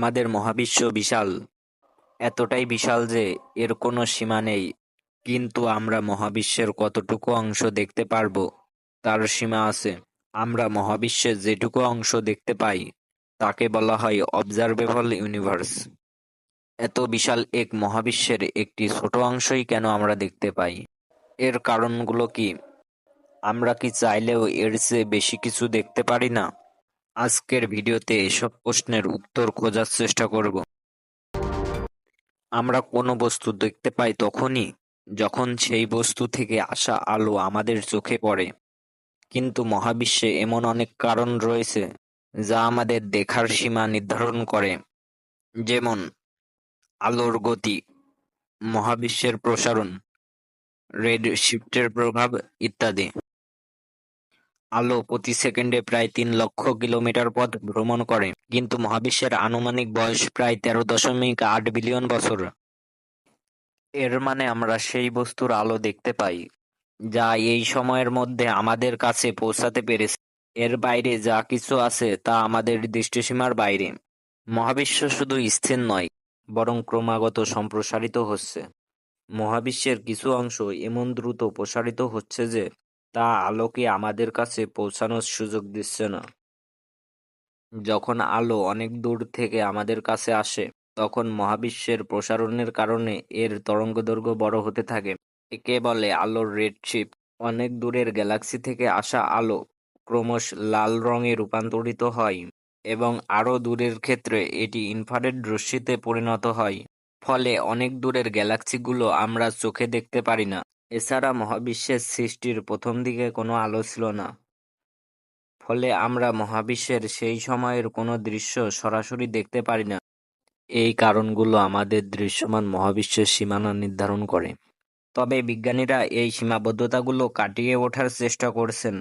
আমাদের মহাবিশ্ব বিশাল। এতটাই বিশাল যে এর কোনো সীমা নেই। কিন্তু আমরা মহাবিশ্বের কতটুকু অংশ দেখতে পারব, তার সীমা আছে। আমরা মহাবিশ্বের যেটুকু অংশ দেখতে পাই, তাকে বলা হয় অবজারভেবল ইউনিভার্স এত বিশাল এক মহাবিশ্বের একটি ছোট অংশই কেন আমরা দেখতে পাই? এর কারণগুলো কি? আমরা কি চাইলেও এর চেয়ে বেশি কিছু দেখতে পারি না? আজকের ভিডিওতে এসব প্রশ্নের উত্তর খোঁজার চেষ্টা করব। আমরা কোনো বস্তু দেখতে পাই তখনই যখন সেই বস্তু থেকে আসা আলো আমাদের চোখে পড়ে। কিন্তু মহাবিশ্বে এমন অনেক কারণ রয়েছে যা আমাদের দেখার সীমা নির্ধারণ করে। যেমন, আলোর গতি, মহাবিশ্বের প্রসারণ, রেড শিফটের প্রভাব ইত্যাদি। আলো প্রতি সেকেন্ডে প্রায় তিন লক্ষ কিলোমিটার পথ ভ্রমণ করে, কিন্তু মহাবিশ্বের আনুমানিক বয়স প্রায় তেরো দশমিক আট বিলিয়ন বছর। এর মানে আমরা সেই বস্তুর আলো দেখতে পাই, যা এই সময়ের মধ্যে আমাদের কাছে পৌঁছাতে পেরেছে। এর বাইরে যা কিছু আছে তা আমাদের দৃষ্টিসীমার বাইরে। মহাবিশ্ব শুধু স্থির নয়, বরং ক্রমাগত সম্প্রসারিত হচ্ছে। মহাবিশ্বের কিছু অংশ এমন দ্রুত প্রসারিত হচ্ছে যে তা আলোকে আমাদের কাছে পৌঁছানোর সুযোগ দিচ্ছে না। যখন আলো অনেক দূর থেকে আমাদের কাছে আসে, তখন মহাবিশ্বের প্রসারণের কারণে এর তরঙ্গদৈর্ঘ্য বড় হতে থাকে। একে বলে আলোর রেডশিপ অনেক দূরের গ্যালাক্সি থেকে আসা আলো ক্রমশ লাল রঙে রূপান্তরিত হয় এবং আরও দূরের ক্ষেত্রে এটি ইনফ্রারেড রশ্মিতে পরিণত হয়। ফলে অনেক দূরের গ্যালাক্সিগুলো আমরা চোখে দেখতে পারি না। এছাড়া মহাবিশ্বের সৃষ্টির প্রথম দিকে কোনো আলো ছিল না। ফলে আমরা মহাবিশ্বের সেই সময়ের কোনো দৃশ্য সরাসরি দেখতে পারি না। এই কারণগুলো আমাদের দৃশ্যমান মহাবিশ্বের সীমানা নির্ধারণ করে। তবে বিজ্ঞানীরা এই সীমাবদ্ধতাগুলো কাটিয়ে ওঠার চেষ্টা করছেন।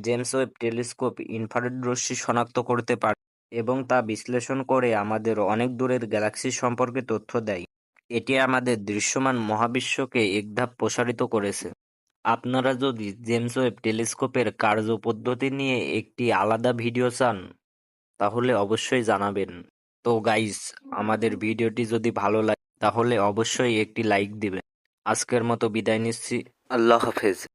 জেমস ওয়েব টেলিস্কোপ ইনফ্রারেড রশ্মি শনাক্ত করতে পারে এবং তা বিশ্লেষণ করে আমাদের অনেক দূরের গ্যালাক্সি সম্পর্কে তথ্য দেয়। এটি আমাদের দৃশ্যমান মহাবিশ্বকে একধাপ প্রসারিত করেছে। আপনারা যদি জেমস ওয়েব টেলিস্কোপের কার্যপদ্ধতি নিয়ে একটি আলাদা ভিডিও চান, তাহলে অবশ্যই জানাবেন। তো গাইস, আমাদের ভিডিওটি যদি ভালো লাগে, তাহলে অবশ্যই একটি লাইক দিবেন। আজকের মতো বিদায় নিচ্ছি। আল্লাহ হাফেজ।